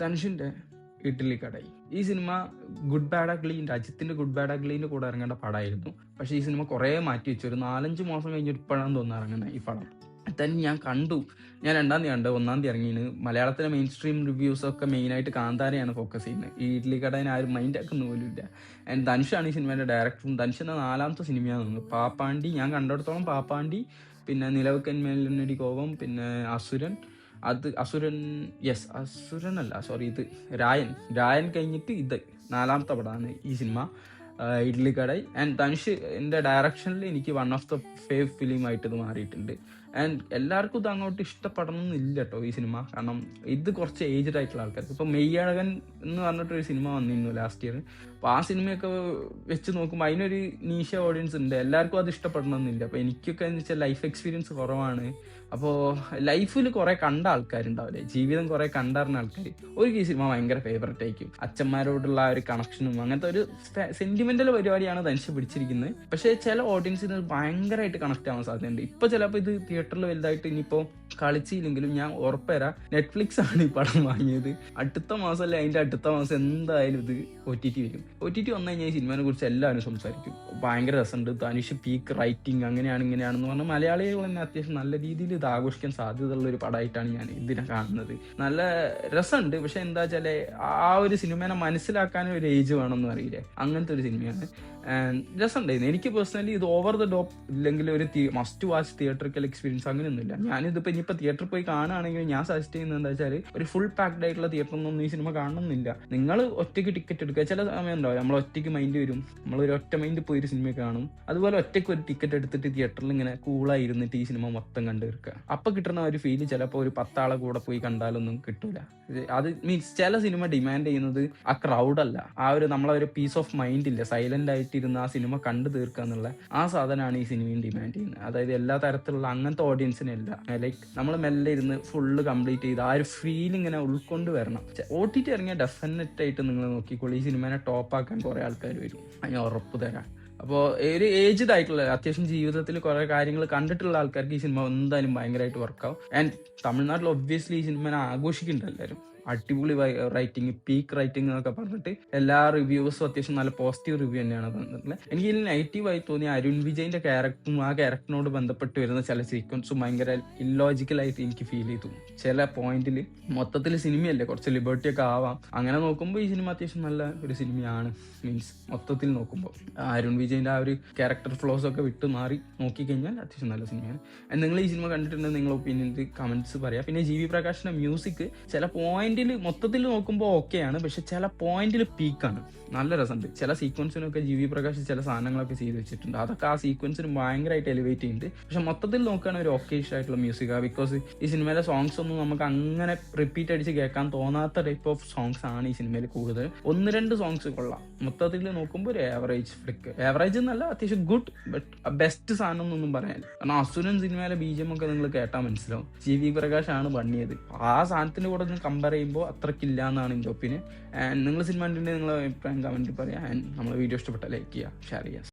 ധനുഷിന്റെ ഇഡ്ഡലി കടായി ഈ സിനിമ ഗുഡ് ബാഡ് അഗ്ലി അജിത്തിന്റെ ഗുഡ് ബാഡ് അഗ്ലിന്റെ കൂടെ ഇറങ്ങേണ്ട പടമായിരുന്നു പക്ഷെ ഈ സിനിമ കുറെ മാറ്റി വെച്ചു. ഒരു നാലഞ്ച് മാസം കഴിഞ്ഞിട്ട് ഇപ്പോഴാണ് തോന്നുന്നു ഇറങ്ങുന്നത് ഈ പടം. തന്നെ ഞാൻ കണ്ടു. ഞാൻ രണ്ടാം തീയതി കണ്ട്. ഒന്നാം തീയതി ഇറങ്ങിയത് മലയാളത്തിലെ മെയിൻ സ്ട്രീം റിവ്യൂസ് ഒക്കെ മെയിനായിട്ട് കാന്താരയാണ് ഫോക്കസ് ചെയ്യുന്നത്. ഈ ഇഡ്ലി കടയിനെ ആരും മൈൻഡ് ആക്കുന്ന പോലും ഇല്ല. ആൻഡ് ധനുഷാണ് ഈ സിനിമയുടെ ഡയറക്ടറും ധനുഷ് എന്ന നാലാമത്തെ സിനിമയാണ് തോന്നുന്നത്. പാപ്പാണ്ടി ഞാൻ കണ്ടിടത്തോളം പാപ്പാണ്ടി പിന്നെ നിലവക്കന്മേലടി കോപം പിന്നെ അസുരൻ അത് അസുരൻ യെസ് അസുരൻ അല്ല സോറി ഇത് രായൻ. രായൻ കഴിഞ്ഞിട്ട് ഇത് നാലാമത്തെ പടമാണ് ഈ സിനിമ ഇഡ്ലി കടൈ ആൻഡ് തനുഷ് എന്റെ ഡയറക്ഷനിൽ എനിക്ക് one of the fave film ആയിട്ട് ഇത് മാറിയിട്ടുണ്ട്. ആൻഡ് എല്ലാവർക്കും ഇത് അങ്ങോട്ട് ഇഷ്ടപ്പെടണം എന്നില്ല കേട്ടോ ഈ സിനിമ കാരണം ഇത് കുറച്ച് ഏജ്ഡ് ആയിട്ടുള്ള ആൾക്കാർക്ക്. ഇപ്പം മെയ്യഴകൻ എന്ന് പറഞ്ഞിട്ടൊരു സിനിമ വന്നിരുന്നു ലാസ്റ്റ് ഇയർ അപ്പോൾ ആ സിനിമയൊക്കെ വെച്ച് നോക്കുമ്പോൾ അതിനൊരു നീശ ഓഡിയൻസ് ഉണ്ട്. എല്ലാവർക്കും അത് ഇഷ്ടപ്പെടണമെന്നില്ല അപ്പോൾ എനിക്കൊക്കെ എന്ന് വെച്ചാൽ ലൈഫ് എക്സ്പീരിയൻസ് കുറവാണ്. അപ്പോൾ ലൈഫിൽ കുറേ കണ്ട ആൾക്കാരുണ്ടാവില്ലേ? ജീവിതം കുറേ കണ്ടറിഞ്ഞ ആൾക്കാർ ഒരു ഈ സിനിമ ഭയങ്കര ഫേവററ്റ് ആയിരിക്കും. അച്ഛന്മാരോടുള്ള ഒരു കണക്ഷനും അങ്ങനത്തെ ഒരു സെന്റിമെന്റൽ പരിപാടിയാണ് ധനുഷ് പിടിച്ചിരിക്കുന്നത്. പക്ഷേ ചില ഓഡിയൻസിന് ഭയങ്കരമായിട്ട് കണക്ട് ആവാൻ സാധ്യതയുണ്ട്. ഇപ്പൊ ചിലപ്പോൾ ഇത് തിയേറ്ററിൽ വലുതായിട്ട് ഇനിയിപ്പോ കളിച്ചില്ലെങ്കിലും ഞാൻ ഉറപ്പുതരാം നെറ്റ്ഫ്ലിക്സ് ആണ് ഈ പടം വാങ്ങിയത്. അടുത്ത മാസം അല്ലെ അതിന്റെ അടുത്ത മാസം എന്തായാലും ഇത് ഒ ടി ടി വരും. ഒ ടി ടി വന്നു കഴിഞ്ഞാൽ സിനിമയെ കുറിച്ച് എല്ലാവരും സംസാരിക്കും. ഭയങ്കര രസമുണ്ട്. തനുഷ് പീക്ക് റൈറ്റിംഗ് അങ്ങനെയാണ് ഇങ്ങനെയാണെന്ന് പറഞ്ഞാൽ മലയാളികൾ തന്നെ അത്യാവശ്യം നല്ല രീതിയിൽ ഇത് ആഘോഷിക്കാൻ സാധ്യതയുള്ള ഒരു പടമായിട്ടാണ് ഞാൻ ഇതിനെ കാണുന്നത്. നല്ല രസമുണ്ട്. പക്ഷെ എന്താ വെച്ചാൽ ആ ഒരു സിനിമേനെ മനസ്സിലാക്കാൻ ഒരു ഏജ് വേണമെന്ന് അറിയില്ലേ? അങ്ങനത്തെ ഒരു സിനിമയാണ്. രസമുണ്ടായിരുന്നു. എനിക്ക് പേഴ്സണലി ഇത് ഓവർ ദ ഡോപ്പ് ഇല്ലെങ്കിൽ ഒരു മസ്റ്റ് വാച്ച് തിയേറ്ററിക്കൽ എക്സ്പീരിയൻസ് അങ്ങനെയൊന്നുമില്ല. ഞാനിതിപ്പോ ഇനിയിപ്പോ തിയേറ്ററിൽ പോയി കാണുകയാണെങ്കിൽ ഞാൻ സജസ്റ്റ് ചെയ്യുന്നത് എന്താ വെച്ചാൽ ഒരു ഫുൾ പാക്ഡ് ആയിട്ടുള്ള തിയേറ്ററിലൊന്നും ഈ സിനിമ കാണണമെന്നില്ല. നിങ്ങൾ ഒറ്റയ്ക്ക് ടിക്കറ്റ് എടുക്കുക. ചില സമയം ഉണ്ടാവും നമ്മൾ ഒറ്റയ്ക്ക് മൈൻഡ് വരും. നമ്മൾ ഒരു ഒറ്റ മൈൻഡ് പോയി ഒരു സിനിമ കാണും. അതുപോലെ ഒറ്റയ്ക്ക് ഒരു ടിക്കറ്റ് എടുത്തിട്ട് തിയേറ്ററിൽ ഇങ്ങനെ കൂളായിരുന്നിട്ട് ഈ സിനിമ മൊത്തം കണ്ടു തീർക്കുക. അപ്പൊ കിട്ടുന്ന ഒരു ഫീൽ ചിലപ്പോൾ ഒരു പത്താളെ കൂടെ പോയി കണ്ടാലൊന്നും കിട്ടൂല. അത് മീൻസ് ചില സിനിമ ഡിമാൻഡ് ചെയ്യുന്നത് ആ ക്രൗഡല്ല ആ ഒരു നമ്മളെ ഒരു പീസ് ഓഫ് മൈൻഡ് ഇല്ല? സൈലന്റ് ആയിട്ട് ഇരുന്ന് ആ സിനിമ കണ്ടു തീർക്കുക എന്നുള്ള ആ സാധനമാണ് ഈ സിനിമയും ഡിമാൻഡ് ചെയ്യുന്നത്. അതായത് എല്ലാ തരത്തിലുള്ള അങ്ങനത്തെ ഓഡിയൻസിനല്ല ലൈക്ക് നമ്മൾ മെല്ലെ ഇരുന്ന് ഫുള്ള് കംപ്ലീറ്റ് ചെയ്ത് ആ ഒരു ഫീൽ ഇങ്ങനെ ഉൾക്കൊണ്ട് വരണം. ഒ ടി ടി ഇറങ്ങിയ ഡെഫിനറ്റ് ആയിട്ട് നിങ്ങൾ നോക്കിക്കോളൂ. ഈ സിനിമനെ ടോപ്പ് ആക്കാൻ കുറെ ആൾക്കാർ വരും. അതിന് ഉറപ്പ് തരാം. അപ്പോൾ ഒരു ഏജ്ഡ് ആയിട്ടുള്ള അത്യാവശ്യം ജീവിതത്തിൽ കുറെ കാര്യങ്ങൾ കണ്ടിട്ടുള്ള ആൾക്കാർക്ക് ഈ സിനിമ എന്തായാലും ഭയങ്കരമായിട്ട് വർക്കാവും ആൻഡ് തമിഴ്നാട്ടിൽ ഒബ്വിയസ്ലി ഈ സിനിമനെ ആഘോഷിക്കുന്നുണ്ട് എല്ലാവരും. അടിപൊളി റൈറ്റിംഗ് പീക്ക് റൈറ്റിംഗ് എന്നൊക്കെ പറഞ്ഞിട്ട് എല്ലാ റിവ്യൂസും അത്യാവശ്യം നല്ല പോസിറ്റീവ് റിവ്യൂ തന്നെയാണ് തന്നിട്ടുള്ളത് എനിക്ക് ഇതിൽ നെഗറ്റീവായി തോന്നിയ അരുൺ വിജയിന്റെ ക്യാരക്ടറും ആ ക്യാരക്ടറിനോട് ബന്ധപ്പെട്ട് വരുന്ന ചില സീക്വൻസും ഭയങ്കര ഇല്ലോജിക്കലായിട്ട് എനിക്ക് ഫീൽ ചെയ്തു. ചില പോയിന്റിൽ മൊത്തത്തിൽ സിനിമയല്ലേ കുറച്ച് ലിബർട്ടി ഒക്കെ ആവാം. അങ്ങനെ നോക്കുമ്പോൾ ഈ സിനിമ അത്യാവശ്യം നല്ല ഒരു സിനിമയാണ് മീൻസ് മൊത്തത്തിൽ നോക്കുമ്പോൾ അരുൺ വിജയിന്റെ ആ ഒരു ക്യാരക്ടർ ഫ്ലോസ് ഒക്കെ വിട്ടു മാറി നോക്കിക്കഴിഞ്ഞാൽ അത്യാവശ്യം നല്ല സിനിമയാണ് നിങ്ങൾ ഈ സിനിമ കണ്ടിട്ടുണ്ടെങ്കിൽ നിങ്ങളുടെ ഒപ്പീനിയൻ കമന്റ്സ് പറയാം. പിന്നെ ജി വി പ്രകാശിന്റെ മ്യൂസിക് ചില പോയിന്റിൽ മൊത്തത്തിൽ നോക്കുമ്പോൾ ഓക്കെയാണ് പക്ഷെ ചില പോയിന്റിൽ പീക്കാണ് നല്ല രസമുണ്ട്. ചില സീക്വൻസിനൊക്കെ ജി വി പ്രകാശ് ചില സാധനങ്ങളൊക്കെ ചെയ്ത് വെച്ചിട്ടുണ്ട്. അതൊക്കെ ആ സീക്വൻസിന് ഭയങ്കരമായിട്ട് എലിവേറ്റ് ചെയ്യുന്നുണ്ട്. പക്ഷെ മൊത്തത്തിൽ നോക്കുകയാണെങ്കിൽ ഒരു ഓക്കേഷ് ആയിട്ടുള്ള മ്യൂസിക്കാണ് ബിക്കോസ് ഈ സിനിമയിലെ സോങ്സ് ഒന്നും നമുക്ക് അങ്ങനെ റിപ്പീറ്റ് അടിച്ച് കേൾക്കാൻ തോന്നാത്ത ടൈപ്പ് ഓഫ് സോങ്സ് ആണ് ഈ സിനിമയിൽ കൂടുതൽ. ഒന്ന് രണ്ട് സോങ്സ് കൊള്ളാം. മൊത്തത്തിൽ നോക്കുമ്പോൾ ഒരു ആവറേജ് ഫ്ലിക്ക് ആവറേജ് എന്നല്ല അത്യാവശ്യം ഗുഡ് ബട്ട് ബെസ്റ്റ് സാധനം എന്നൊന്നും പറയാൻ കാരണം അസുരൻ സിനിമയിലെ ബീജം ഒക്കെ നിങ്ങൾ കേട്ടാൽ മനസ്സിലാവും. ജി വി പ്രകാശ് ആണ് പണിയത്. ആ സാധനത്തിന്റെ കൂടെ ഒന്ന് കമ്പയർ ചെയ്യുമ്പോൾ അത്രക്കില്ല എന്നാണ് എന്റെ ഒപ്പീനിയൻ ആൻഡ് നിങ്ങൾ സിനിമ കണ്ടിട്ടുണ്ടെങ്കിൽ നിങ്ങളെ അഭിപ്രായം കമന്റിൽ പറയാം. ആൻഡ് നമ്മളെ വീഡിയോ ഇഷ്ടപ്പെട്ടാൽ ലൈക്ക് ചെയ്യുക ഷെയർ ചെയ്യുക.